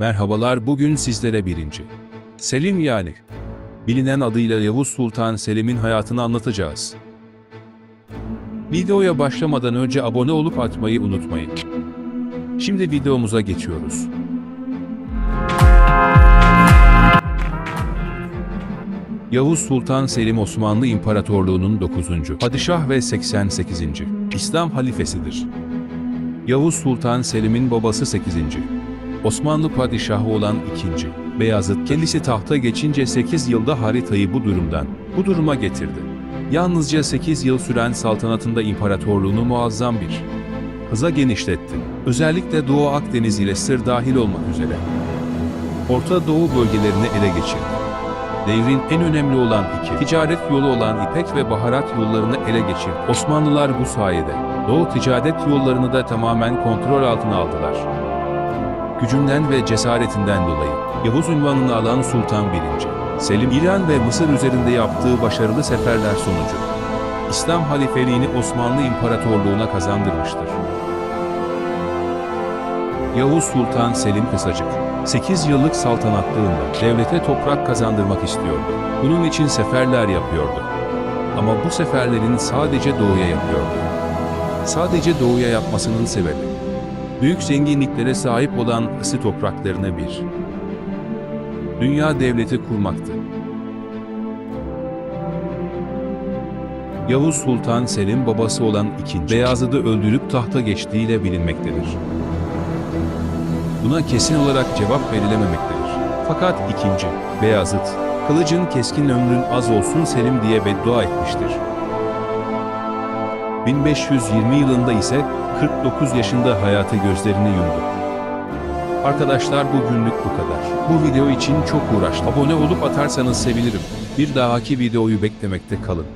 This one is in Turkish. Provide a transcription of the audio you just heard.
Merhabalar bugün sizlere birinci. Selim yani. Bilinen adıyla Yavuz Sultan Selim'in hayatını anlatacağız. Videoya başlamadan önce abone olup atmayı unutmayın. Şimdi videomuza geçiyoruz. Yavuz Sultan Selim Osmanlı İmparatorluğu'nun 9. padişah ve 88. İslam halifesidir. Yavuz Sultan Selim'in babası 8. Osmanlı padişahı olan 2. Beyazıt kendisi tahta geçince 8 yılda haritayı bu durumdan bu duruma getirdi. Yalnızca 8 yıl süren saltanatında imparatorluğunu muazzam bir hıza genişletti. Özellikle Doğu Akdeniz ile Sır dahil olmak üzere. Orta Doğu bölgelerini ele geçirdi. Devrin en önemli olan iki ticaret yolu olan İpek ve baharat yollarını ele geçirdi. Osmanlılar bu sayede Doğu ticaret yollarını da tamamen kontrol altına aldılar. Gücünden ve cesaretinden dolayı Yavuz unvanını alan Sultan I. Selim İran ve Mısır üzerinde yaptığı başarılı seferler sonucu İslam halifeliğini Osmanlı İmparatorluğu'na kazandırmıştır. Yavuz Sultan Selim Kısacık, 8 yıllık saltanatlığında devlete toprak kazandırmak istiyordu. Bunun için seferler yapıyordu. Ama bu seferlerin sadece doğuya yapıyordu. Sadece doğuya yapmasının sebebi, büyük zenginliklere sahip olan ısı topraklarına bir dünya devleti kurmaktı. Yavuz Sultan Selim babası olan 2. Beyazıt'ı öldürüp tahta geçtiğiyle bilinmektedir. Buna kesin olarak cevap verilememektedir. Fakat ikinci, Beyazıt, kılıcın keskin ömrün az olsun Selim diye beddua etmiştir. 1520 yılında ise 49 yaşında hayata gözlerini yumdu. Arkadaşlar bugünlük bu kadar. Bu video için çok uğraştım. Abone olup atarsanız sevinirim. Bir dahaki videoyu beklemekte kalın.